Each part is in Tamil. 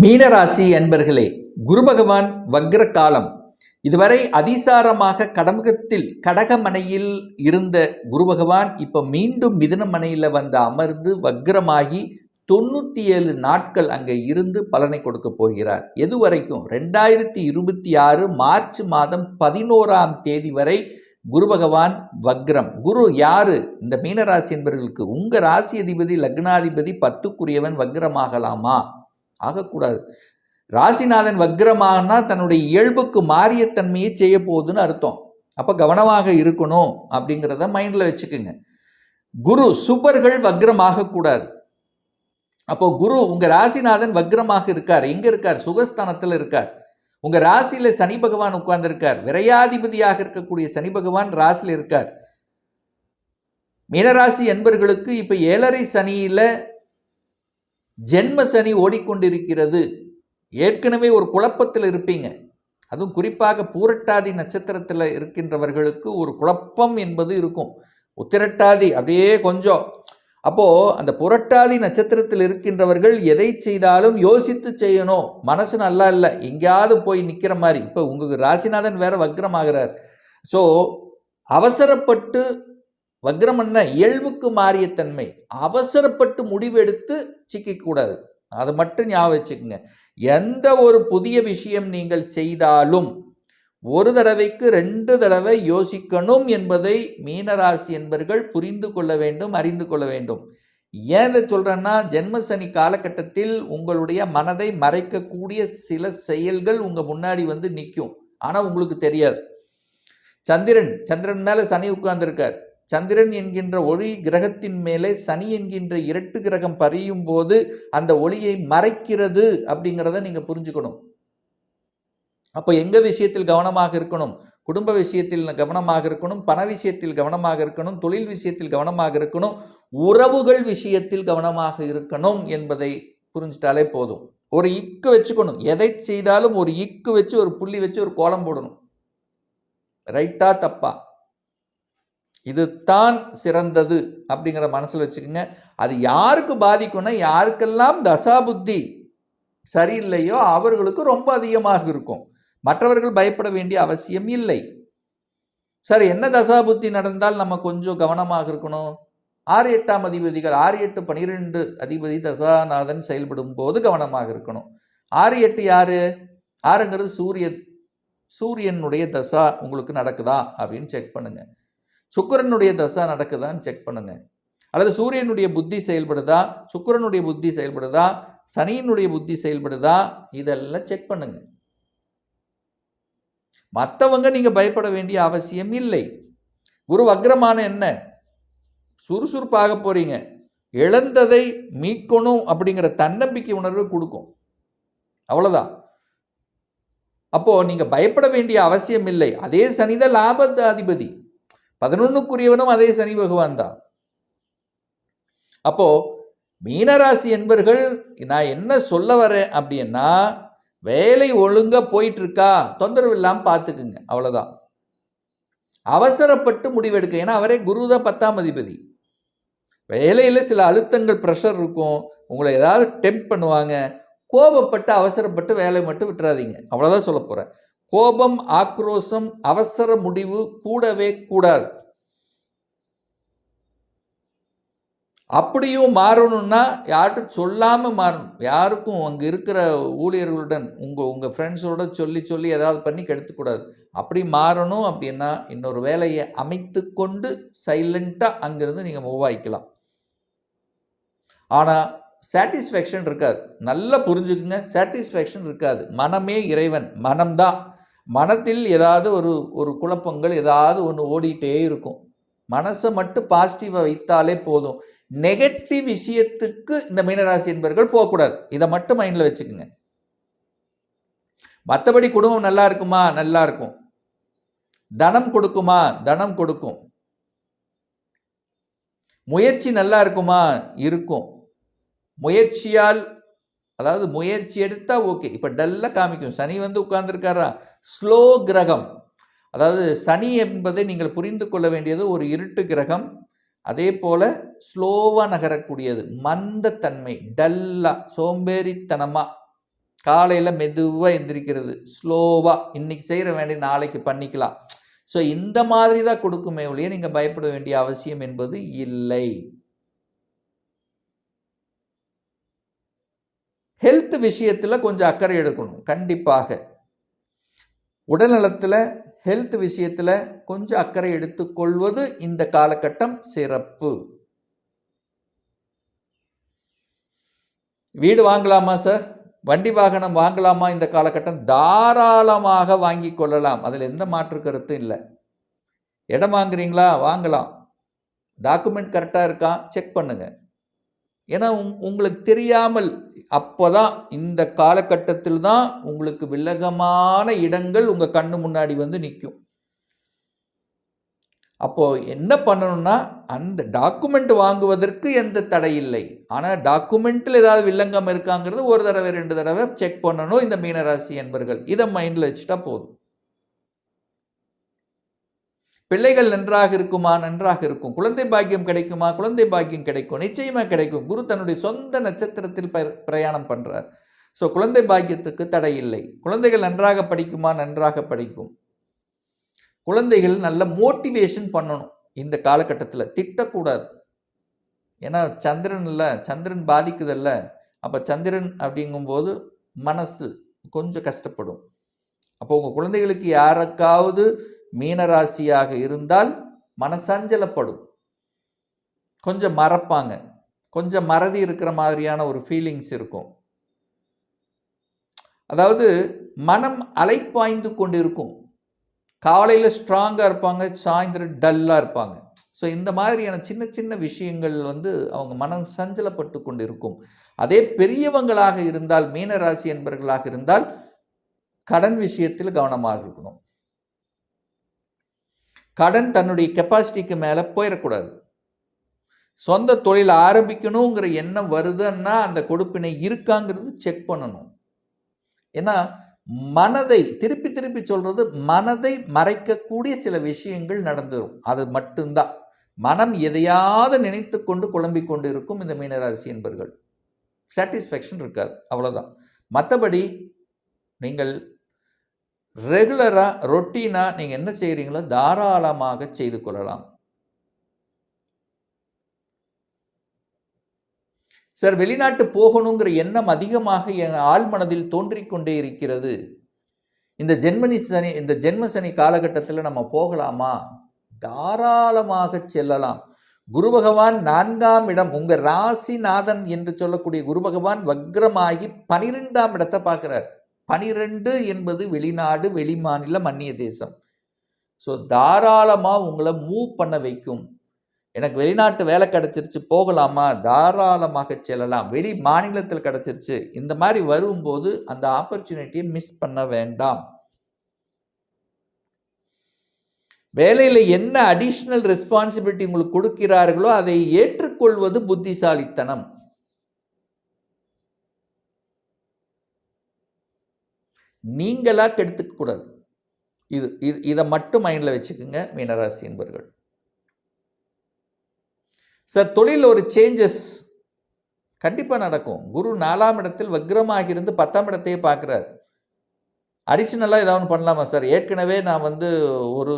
மீனராசி அன்பர்களே குரு பகவான் வக்ர காலம் இதுவரை அதிசாரமாக கடமுகத்தில் கடகமனையில் இருந்த குரு பகவான் இப்போ மீண்டும் மிதுனமனையில் வந்து அமர்ந்து வக்ரமாகி தொண்ணூற்றி ஏழு நாட்கள் அங்கே இருந்து பலனை கொடுக்க போகிறார். எது வரைக்கும் ரெண்டாயிரத்தி இருபத்தி ஆறு மார்ச் மாதம் பதினோராம் தேதி வரை குரு பகவான் வக்ரம். குரு யாரு? இந்த மீனராசி என்பவர்களுக்கு உங்கள் ராசி அதிபதி லக்னாதிபதி பத்துக்குரியவன் வக்ரமாகலாமா? ஆகக்கூடாது. ராசிநாதன் வக்ரமானா தன்னுடைய இயல்புக்கு மாறிய தன்மையை செய்ய போகுதுன்னு அர்த்தம். அப்போ கவனமாக இருக்கணும் அப்படிங்கிறத மைண்டில் வச்சுக்கோங்க. குரு சுபர்கள் வக்ரமாகக்கூடாது. அப்போ குரு உங்கள் ராசிநாதன் வக்ரமாக இருக்கார். எங்கே இருக்கார்? சுகஸ்தானத்தில் இருக்கார். உங்கள் ராசியில் சனி பகவான் உட்கார்ந்திருக்கார். விரையாதிபதியாக இருக்கக்கூடிய சனி பகவான் ராசியில் இருக்கார். மீனராசி என்பர்களுக்கு இப்போ ஏழரை சனியில் ஜென்ம சனி ஓடிக்கொண்டிருக்கிறது. ஏற்கனவே ஒரு குழப்பத்தில் இருப்பீங்க. அதுவும் குறிப்பாக பூரட்டாதி நட்சத்திரத்தில் இருக்கின்றவர்களுக்கு ஒரு குழப்பம் என்பது இருக்கும். உத்திரட்டாதி அப்படியே கொஞ்சம். அப்போது அந்த புரட்டாதி நட்சத்திரத்தில் இருக்கின்றவர்கள் எதை செய்தாலும் யோசித்து செய்யணும். மனசு நல்லா இல்லை. எங்கேயாவது போய் நிற்கிற மாதிரி. இப்போ உங்களுக்கு ராசிநாதன் வேற வக்ரமாகிறார். ஸோ அவசரப்பட்டு வக்ரம் இயல்புக்கு மாறிய தன்மை. அவசரப்பட்டு முடிவெடுத்து சிக்கக்கூடாது. அதை மட்டும் ஞாபகம் வச்சுக்கோங்க. எந்த ஒரு புதிய விஷயம் நீங்கள் செய்தாலும் ஒரு தடவைக்கு ரெண்டு தடவை யோசிக்கணும் என்பதை மீனராசி என்பர்கள் புரிந்து கொள்ள வேண்டும் அறிந்து கொள்ள வேண்டும். ஏன் இதை சொல்கிறேன்னா ஜென்மசனி காலகட்டத்தில் உங்களுடைய மனதை மறைக்கக்கூடிய சில செயல்கள் உங்கள் முன்னாடி வந்து நிற்கும். ஆனால் உங்களுக்கு தெரியாது. சந்திரன் சந்திரன் மேலே சனி உட்கார்ந்துருக்கார். சந்திரன் என்கின்ற ஒளி கிரகத்தின் மேலே சனி என்கின்ற இரட்டு கிரகம் பறியும் போது அந்த ஒளியை மறைக்கிறது அப்படிங்கிறத நீங்கள் புரிஞ்சுக்கணும். அப்போ எங்க விஷயத்தில் கவனமாக இருக்கணும்? குடும்ப விஷயத்தில் கவனமாக இருக்கணும்? பண விஷயத்தில் கவனமாக இருக்கணும்? தொழில் விஷயத்தில் கவனமாக இருக்கணும்? உறவுகள் விஷயத்தில் கவனமாக இருக்கணும் என்பதை புரிஞ்சிட்டாலே போதும். ஒரு இக்கு வச்சுக்கணும். எதை செய்தாலும் ஒரு இக்கு வச்சு ஒரு புள்ளி வச்சு ஒரு கோலம் போடணும். ரைட்டா தப்பா? இது தான் சிறந்தது அப்படிங்கிற மனசில் வச்சுக்கோங்க. அது யாருக்கு பாதிக்கும்னா யாருக்கெல்லாம் தசாபுத்தி சரியில்லையோ அவர்களுக்கு ரொம்ப அதிகமாக இருக்கும். மற்றவர்கள் பயப்பட வேண்டிய அவசியம் இல்லை. சார் என்ன தசாபுத்தி நடந்தால் நம்ம கொஞ்சம் கவனமாக இருக்கணும்? ஆறு எட்டாம் அதிபதிகள் ஆறு எட்டு பனிரெண்டு அதிபதி தசாநாதன் செயல்படும் போது கவனமாக இருக்கணும். ஆறு எட்டு யாரு? ஆறுங்கிறது சூரிய சூரியனுடைய தசா உங்களுக்கு நடக்குதா அப்படின்னு செக் பண்ணுங்கள் சுக்கரனுடைய தசா நடக்குதான்னு செக் பண்ணுங்க. அல்லது சூரியனுடைய புத்தி செயல்படுதா? சுக்கரனுடைய புத்தி செயல்படுதா? சனியினுடைய புத்தி செயல்படுதா? இதெல்லாம் செக் பண்ணுங்க. மற்றவங்க நீங்கள் பயப்பட வேண்டிய அவசியம் இல்லை. குரு வக்ரமான என்ன? சுறுசுறுப்பாக போறீங்க. இழந்ததை மீட்கணும் அப்படிங்கிற தன்னம்பிக்கை உணர்வு கொடுக்கும். அவ்வளோதான் அப்போ நீங்கள் பயப்பட வேண்டிய அவசியம் இல்லை. அதே சனிதான் லாபத்து அதிபதி. பதினொன்னுக்குரியவனும் அதே சனி பகவான் தான். அப்போ மீனராசி என்பர்கள் நான் என்ன சொல்ல வரேன் அப்படின்னா வேலை ஒழுங்காக போயிட்டு இருக்கா தொந்தரவு இல்லாமல் பார்த்துக்குங்க அவ்வளோதான் அவசரப்பட்டு முடிவெடுக்க ஏன்னா அவரே குரு தான் பத்தாம் அதிபதி. வேலையில் சில அழுத்தங்கள் ப்ரெஷர் இருக்கும் உங்களை ஏதாவது டெம்ப் பண்ணுவாங்க கோபப்பட்டு அவசரப்பட்டு வேலையை மட்டும் விட்டுறாதீங்க. அவ்வளோதான் சொல்ல போகிறேன் கோபம் ஆக்ரோஷம் அவசர முடிவு கூடவே கூடாது. அப்படியும் மாறணும்னா யார்கிட்ட சொல்லாமல் மாறணும். யாருக்கும் அங்கே இருக்கிற ஊழியர்களுடன் உங்கள் உங்கள் ஃப்ரெண்ட்ஸோட சொல்லி சொல்லி ஏதாவது பண்ணி கெடுத்துக்கூடாது. அப்படி மாறணும் அப்படின்னா இன்னொரு வேலையை அமைத்து கொண்டு சைலண்ட்டாக அங்கேருந்து நீங்கள் மூவ் ஆகிக்கலாம் ஆனால் சாட்டிஸ்ஃபேக்ஷன் இருக்காது. நல்லா புரிஞ்சுக்குங்க. சாட்டிஸ்ஃபேக்ஷன் இருக்காது. மனமே இறைவன். மனம்தான். மனத்தில் ஏதாவது ஒரு ஒரு குழப்பங்கள் ஏதாவது ஒன்று ஓடிட்டே இருக்கும். மனசை மட்டும் பாசிட்டிவாக வைத்தாலே போதும். நெகட்டிவ் விஷயத்துக்கு இந்த மீனராசி என்பவர்கள் போகக்கூடாது. இதை மட்டும் மைண்டில் வச்சுக்கோங்க. மற்றபடி குடும்பம் நல்லா இருக்குமா? நல்லா இருக்கும். தனம் கொடுக்குமா? தனம் கொடுக்கும். முயற்சி நல்லா இருக்குமா? இருக்கும். முயற்சியால் அதாவது முயற்சி எடுத்தால் ஓகே. இப்போ டல்லாக காமிக்கும். சனி வந்து உட்கார்ந்துருக்காரா? ஸ்லோ கிரகம். அதாவது சனி என்பதை நீங்கள் புரிந்து கொள்ள வேண்டியது ஒரு இருட்டு கிரகம். அதே போல் ஸ்லோவாக நகரக்கூடியது. மந்தத்தன்மை. டல்லாக சோம்பேறித்தனமாக காலையில் மெதுவாக எந்திரிக்கிறது. ஸ்லோவாக இன்றைக்கி செய்கிற வேண்டிய நாளைக்கு பண்ணிக்கலாம். ஸோ இந்த மாதிரி தான் கொடுக்குமே ஒழிய நீங்கள் பயப்பட வேண்டிய அவசியம் என்பது இல்லை. ஹெல்த் விஷயத்தில் கொஞ்சம் அக்கறை எடுக்கணும். கண்டிப்பாக. உடல்நலத்தில் ஹெல்த் விஷயத்தில் கொஞ்சம் அக்கறை எடுத்துக்கொள்வது இந்த காலகட்டம் சிறப்பு. வீடு வாங்கலாமா சார் வண்டி வாகனம் வாங்கலாமா இந்த காலகட்டம்? தாராளமாக வாங்கி கொள்ளலாம். அதில் எந்த மாற்று கருத்தும் இல்லை. இடம் வாங்குறீங்களா? வாங்கலாம். டாக்குமெண்ட் கரெக்டாக இருக்கா? செக் பண்ணுங்கள் ஏன்னா உங்- உங்களுக்கு தெரியாமல் அப்போ தான் இந்த காலகட்டத்தில் தான் உங்களுக்கு வில்லகமான இடங்கள் உங்கள் கண்ணு முன்னாடி வந்து நிற்கும் அப்போது என்ன பண்ணணும்னா அந்த டாக்குமெண்ட் வாங்குவதற்கு எந்த தடை இல்லை. ஆனால் டாக்குமெண்ட்டில் ஏதாவது வில்லங்கம் இருக்காங்கிறது ஒரு தடவை ரெண்டு தடவை செக் பண்ணணும் இந்த மீனராசி என்பர்கள். இதை மைண்டில் வச்சுட்டா போதும். பிள்ளைகள் நன்றாக இருக்குமா? நன்றாக இருக்கும். குழந்தை பாக்கியம் கிடைக்குமா? குழந்தை பாக்கியம் கிடைக்கும். நிச்சயமா கிடைக்கும். குரு தன்னுடைய சொந்த நட்சத்திரத்தில் ப- பிரயாணம் பண்றார். ஸோ குழந்தை பாக்கியத்துக்கு தடை இல்லை. குழந்தைகள் நன்றாக படிக்குமா? நன்றாக படிக்கும். குழந்தைகள் நல்ல மோட்டிவேஷன் பண்ணணும். இந்த காலகட்டத்தில் திட்டக்கூடாது. ஏன்னா சந்திரன் இல்லை சந்திரன் பாதிக்குதல்ல. அப்போ சந்திரன் அப்படிங்கும்போது மனசு கொஞ்சம் கஷ்டப்படும். அப்போ உங்கள் குழந்தைகளுக்கு யாருக்காவது மீனராசியாக இருந்தால் மனசஞ்சலப்படும். கொஞ்சம் மறப்பாங்க. கொஞ்சம் மறதி இருக்கிற மாதிரியான ஒரு ஃபீலிங்ஸ் இருக்கும். அதாவது மனம் அலைப்பாய்ந்து கொண்டு இருக்கும் காலையில் ஸ்ட்ராங்காக இருப்பாங்க சாயந்தரம் டல்லாக இருப்பாங்க. ஸோ இந்த மாதிரியான சின்ன சின்ன விஷயங்கள் வந்து அவங்க மனம் சஞ்சலப்பட்டு கொண்டு இருக்கும் அதே பெரியவங்களாக இருந்தால் மீனராசி என்பவர்களாக இருந்தால் கடன் விஷயத்தில் கவனமாக இருக்கணும். கடன் தன்னுடைய கெப்பாசிட்டிக்கு மேலே போயிடக்கூடாது சொந்த தொழில் ஆரம்பிக்கணுங்கிற எண்ணம் வருதுன்னா அந்த கொடுப்பினை இருக்காங்கிறது செக் பண்ணணும். ஏன்னா மனதை திருப்பி திருப்பி சொல்கிறது மனதை மறைக்கக்கூடிய சில விஷயங்கள் நடந்துரும். அது மட்டும்தான். மனம் எதையாவது நினைத்து கொண்டு குழம்பிக் கொண்டு இருக்கும் இந்த மீனராசி என்பர்கள். சாட்டிஸ்ஃபேக்ஷன் இருக்காது. அவ்வளோதான் மற்றபடி நீங்கள் ரெகுலராக ரொட்டீனாக நீங்கள் என்ன செய்கிறீங்களோ தாராளமாக செய்து கொள்ளலாம். சார் வெளிநாட்டு போகணுங்கிற எண்ணம் அதிகமாக என் ஆழ்மனதில் மனதில் தோன்றிக்கொண்டே இருக்கிறது. இந்த ஜென்மனி சனி இந்த ஜென்ம சனி காலகட்டத்தில் நம்ம போகலாமா? தாராளமாக செல்லலாம். குரு பகவான் நான்காம் இடம் உங்கள் ராசிநாதன் என்று சொல்லக்கூடிய குரு பகவான் வக்ரமாகி பனிரெண்டாம் இடத்தை பார்க்குறார். பனிரெண்டு என்பது வெளிநாடு வெளிமாநிலம் அந்நிய தேசம். ஸோ தாராளமாக உங்களை மூவ் பண்ண வைக்கும். எனக்கு வெளிநாட்டு வேலை கிடச்சிருச்சு போகலாமா? தாராளமாக செல்லலாம். வெளி மாநிலத்தில் கிடச்சிருச்சு. இந்த மாதிரி வரும்போது அந்த ஆப்பர்ச்சுனிட்டியை மிஸ் பண்ண வேண்டாம். வேலையில் என்ன அடிஷ்னல் ரெஸ்பான்சிபிலிட்டி உங்களுக்கு கொடுக்கிறார்களோ அதை ஏற்றுக்கொள்வது புத்திசாலித்தனம். நீங்களாக கெடுத்துக்கக்கூடாது இது இது இதை மட்டும் மைண்டில் வச்சுக்கோங்க மீனராசி என்பர்கள். சார் தொழில் ஒரு சேஞ்சஸ் கண்டிப்பாக நடக்கும். குரு நாலாம் இடத்தில் வக்ரமாக இருந்து பத்தாம் இடத்தையே பார்க்குறார். அடிஷ்னலாக ஏதாவது ஒன்று பண்ணலாமா சார் ஏற்கனவே நான் வந்து ஒரு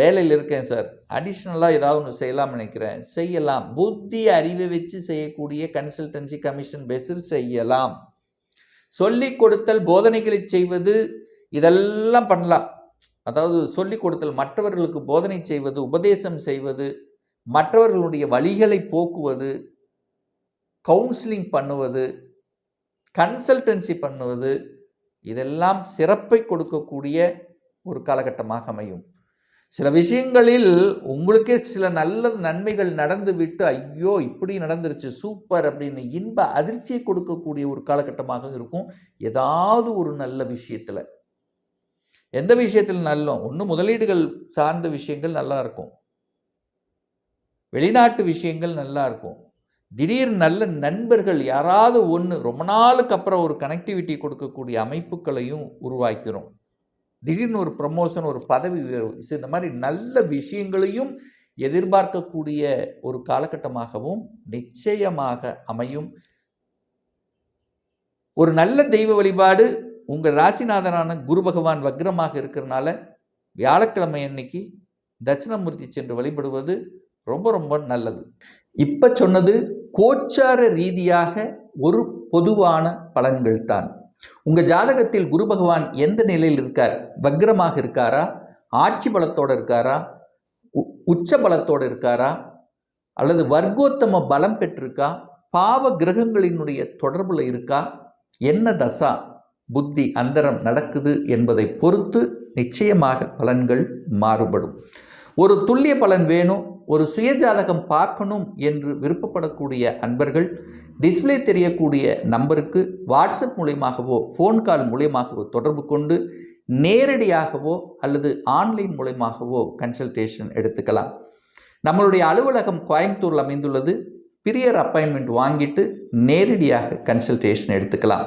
வேலையில் இருக்கேன் சார் அடிஷ்னலாக ஏதாவது ஒன்று செய்யலாம்னு நினைக்கிறேன். செய்யலாம். புத்தி அறிவை வச்சு செய்யக்கூடிய கன்சல்டன்சி கமிஷன் பேஸில் செய்யலாம். சொல்லிக் கொடுத்தல் போதனைகளை செய்வது இதெல்லாம் பண்ணலாம். அதாவது சொல்லிக் கொடுத்தல் மற்றவர்களுக்கு போதனை செய்வது உபதேசம் செய்வது மற்றவர்களுடைய வழிகளை போக்குவது கவுன்சிலிங் பண்ணுவது கன்சல்டன்சி பண்ணுவது இதெல்லாம் சிறப்பை கொடுக்கக்கூடிய ஒரு காலகட்டமாக அமையும். சில விஷயங்களில் உங்களுக்கே சில நல்ல நன்மைகள் நடந்து விட்டு ஐயோ இப்படி நடந்துருச்சு சூப்பர் அப்படின்னு இன்ப அதிர்ச்சியை கொடுக்கக்கூடிய ஒரு காலகட்டமாக இருக்கும். ஏதாவது ஒரு நல்ல விஷயத்தில். எந்த விஷயத்தில் நல்லோம்? ஒன்று முதலீடுகள் சார்ந்த விஷயங்கள் நல்லா இருக்கும். வெளிநாட்டு விஷயங்கள் நல்லா இருக்கும். திடீர் நல்ல நண்பர்கள் யாராவது ஒன்று ரொம்ப நாளுக்கு அப்புறம் ஒரு கனெக்டிவிட்டி கொடுக்கக்கூடிய அமைப்புகளையும் உருவாக்கிறோம். திடீர்னு ஒரு ப்ரமோஷன் ஒரு பதவி உயர்வு இந்த மாதிரி நல்ல விஷயங்களையும் எதிர்பார்க்கக்கூடிய ஒரு காலகட்டமாகவும் நிச்சயமாக அமையும். ஒரு நல்ல தெய்வ வழிபாடு உங்கள் ராசிநாதனான குரு பகவான் வக்ரமாக இருக்கிறனால வியாழக்கிழமை அன்னைக்கு தட்சிணாமூர்த்தி சென்று வழிபடுவது ரொம்ப ரொம்ப நல்லது. இப்போ சொன்னது கோச்சார ரீதியாக ஒரு பொதுவான பலன்கள் தான். உங்கள் ஜாதகத்தில் குரு பகவான் எந்த நிலையில் இருக்கார்? வக்ரமாக இருக்காரா? ஆட்சி பலத்தோடு இருக்காரா? உ- உச்ச பலத்தோடு இருக்காரா? அல்லது வர்க்கோத்தம பலம் பெற்றிருக்கா? பாவ கிரகங்களினுடைய தொடர்பில் இருக்கா? என்ன தசா? புத்தி அந்தரம் நடக்குது என்பதை பொறுத்து நிச்சயமாக பலன்கள் மாறுபடும். ஒரு துல்லிய பலன் வேணும். ஒரு சுயஜாதகம் பார்க்கணும் என்று விருப்பப்படக்கூடிய அன்பர்கள் டிஸ்ப்ளே தெரியக்கூடிய நம்பருக்கு வாட்ஸ்அப் மூலியமாகவோ ஃபோன் கால் மூலியமாகவோ தொடர்பு கொண்டு நேரடியாகவோ அல்லது ஆன்லைன் மூலயமாகவோ கன்சல்டேஷன் எடுத்துக்கலாம். நம்மளுடைய அலுவலகம் கோயம்புத்தூரில் அமைந்துள்ளது. பிரியர் அப்பாயின்மெண்ட் வாங்கிட்டு நேரடியாக கன்சல்டேஷன் எடுத்துக்கலாம்.